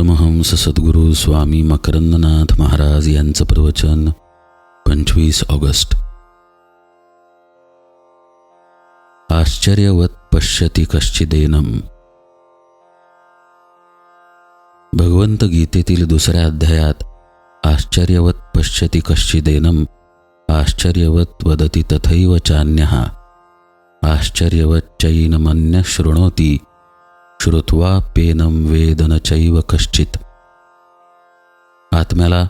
परमहंस सद्गुरू स्वामी मकरंदनाथ महाराज यांचं प्रवचन पंचवीस ऑगस्ट. आश्चर्यवत पश्यती कश्चिदेनम भगवंत गीतेतील दुसऱ्या अध्यायात आश्चर्यवत पश्यती कश्चिदेनम आश्चर्यवत वदती तथैव चान्यः. आश्चर्यवत चैनमन्य शृणोती श्रुत्वा पेनम वेदन चैव कश्चित। आत्म्याला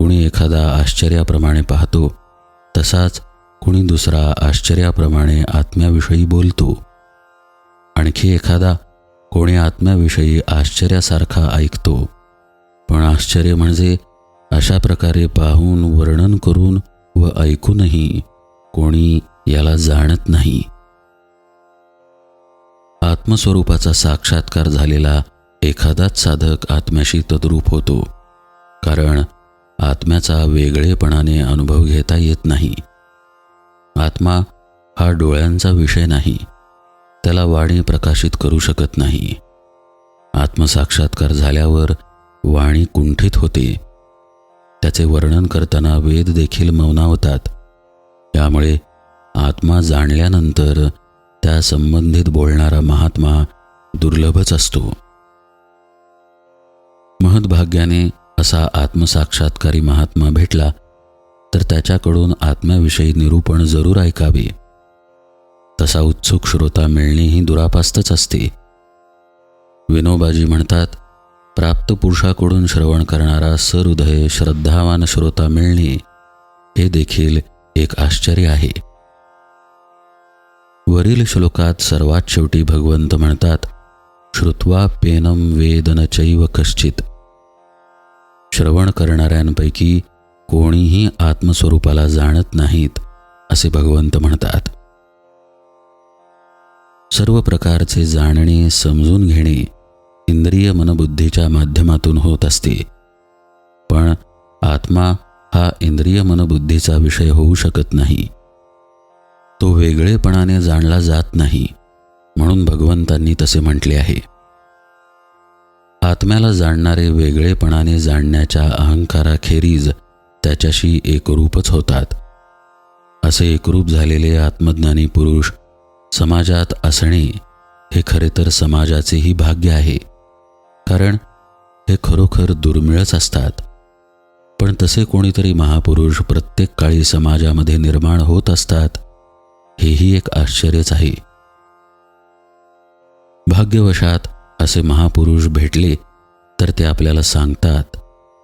कुणी एखादा आश्चर्याप्रमाणे पाहतो तसाच कुणी दुसरा आश्चर्याप्रमाणे आत्म्याविषयी बोलतो। आणखी एखादा कोणी आत्म्याविषयी आश्चर्यासारखा ऐकतो पण आश्चर्य म्हणजे अशा प्रकारे पाहून वर्णन करून व ऐकूनही कोणी याला जाणत नाही। आत्मस्वरूपाचा साक्षात्कार झालेला एखादाच साधक आत्म्याशी तद्रूप होतो. कारण आत्म्याचा वेगळेपणाने अनुभव घेता येत नाही. आत्मा हा डोळ्यांचा विषय नाही. त्याला वाणी प्रकाशित करू शकत नाही. आत्मसाक्षात्कार झाल्यावर वाणी कुंठित होते. त्याचे वर्णन करताना वेद देखील मौनावतात. त्यामुळे आत्मा जाणल्यानंतर त्या संबंधित बोलणारा महात्मा दुर्लभच असतो. महद्भाग्याने असा आत्मसाक्षात्कारी महात्मा भेटला तर त्याच्याकडून आत्म्याविषयी निरूपण जरूर ऐकावे. तसा उत्सुक श्रोता मिळणे ही दुरापास्तच असते. विनोबाजी म्हणतात प्राप्त पुरुषाकडून श्रवण करणारा सहृदय श्रद्धावान श्रोता मिळणे हे देखील एक आश्चर्य आहे. वरील श्लोकात सर्वात शेवटी भगवंत म्हणतात श्रुत्वा पेनम वेदन चैव कश्चित. श्रवण करणाऱ्यांपैकी कोणीही आत्मस्वरूपाला जाणत नाहीत असे भगवंत म्हणतात. सर्व प्रकारचे जाणणे समजून घेणे इंद्रिय मनबुद्धीच्या माध्यमातून होत असते. पण आत्मा हा इंद्रिय मनबुद्धीचा विषय होऊ शकत नाही. तो वेगळेपणाने जाणला जात नाही म्हणून भगवंतांनी तसे म्हटले आहे. आत्म्याला जाणणारे वेगळेपणाने जाणण्याच्या अहंकाराखेरीज त्याच्याशी एकरूपच होतात. असे एकरूप झालेले आत्मज्ञानी पुरुष समाजात असणे हे खरे तर समाजाचेही भाग्य आहे कारण हे खरोखर दुर्मिळच असतात. पण तसे कोणीतरी महापुरुष प्रत्येक काळी समाजामध्ये निर्माण होत असतात हेही एक आश्चर्यच आहे. भाग्यवशात असे महापुरुष भेटले तर ते आपल्याला सांगतात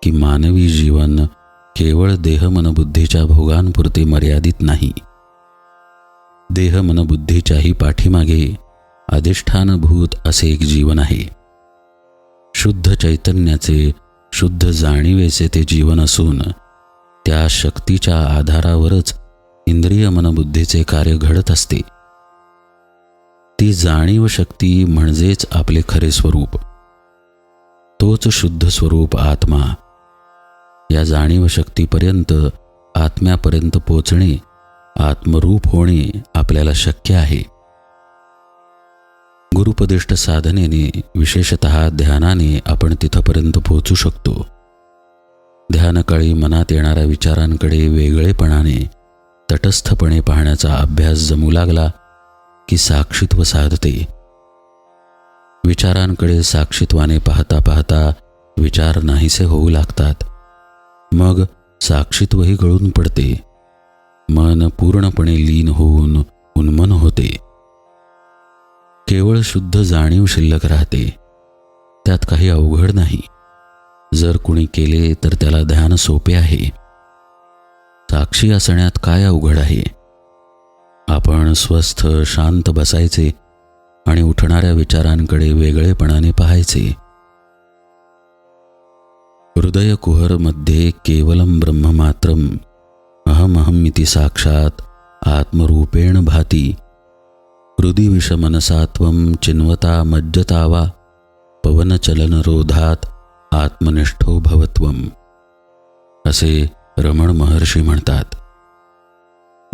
की मानवी जीवन केवळ देहमनबुद्धीच्या भोगांपुरते मर्यादित नाही. देहमनबुद्धीच्याही पाठीमागे अधिष्ठानभूत असे एक जीवन आहे. शुद्ध चैतन्याचे शुद्ध जाणीवेचे ते जीवन असून त्या शक्तीच्या आधारावरच इंद्रिय मनबुद्धीचे कार्य घडत असते. ती जाणीव शक्ती म्हणजेच आपले खरे स्वरूप. तोच शुद्ध स्वरूप आत्मा. या जाणीव शक्तीपर्यंत आत्म्यापर्यंत पोचणे आत्मरूप होणे आपल्याला शक्य आहे. गुरुपदिष्ट साधनेने विशेषत ध्यानाने आपण तिथपर्यंत पोहोचू शकतो. ध्यानकाळी मनात येणाऱ्या विचारांकडे वेगळेपणाने तटस्थपणे पाहण्याचा अभ्यास जमू लागला की साक्षीत्व साधते. विचारांकडे साक्षित्वाने पाहता पाहता विचार नाहीसे होऊ लागतात. मग साक्षित्वही गळून पडते. मन पूर्णपणे लीन होऊन उन्मन होते. केवळ शुद्ध जाणीव शिल्लक राहते. त्यात काही अवघड नाही. जर कुणी केले तर त्याला ध्यान सोपे आहे. साक्षी असण्यात काय अवघड आहे? आपण स्वस्थ शांत बसायचे आणि उठणाऱ्या विचारांकडे वेगळेपणाने पाहायचे. हृदय कुहरमध्ये केवलम ब्रह्ममात्रम इति साक्षात आत्मरूपेण भाती। हृदिविषमनसात्वं चिन्वता चिन्वता मज्जतावा पवनचलनरोधात आत्मनिष्ठो भवत्वम। असे रमण महर्षी म्हणतात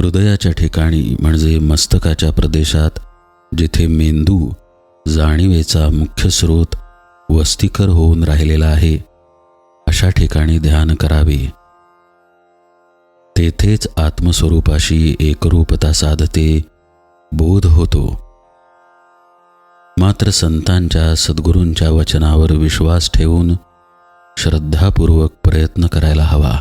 हृदयाच्या ठिकाणी म्हणजे मस्तकाच्या प्रदेशात जिथे मेंदू जाणीवेचा मुख्य स्रोत वस्तीकर होऊन राहिलेला आहे अशा ठिकाणी ध्यान करावे. तेथेच आत्मस्वरूपाशी एकरूपता साधते बोध होतो. मात्र संतांच्या सद्गुरूंच्या वचनावर विश्वास ठेवून श्रद्धापूर्वक प्रयत्न करायला हवा.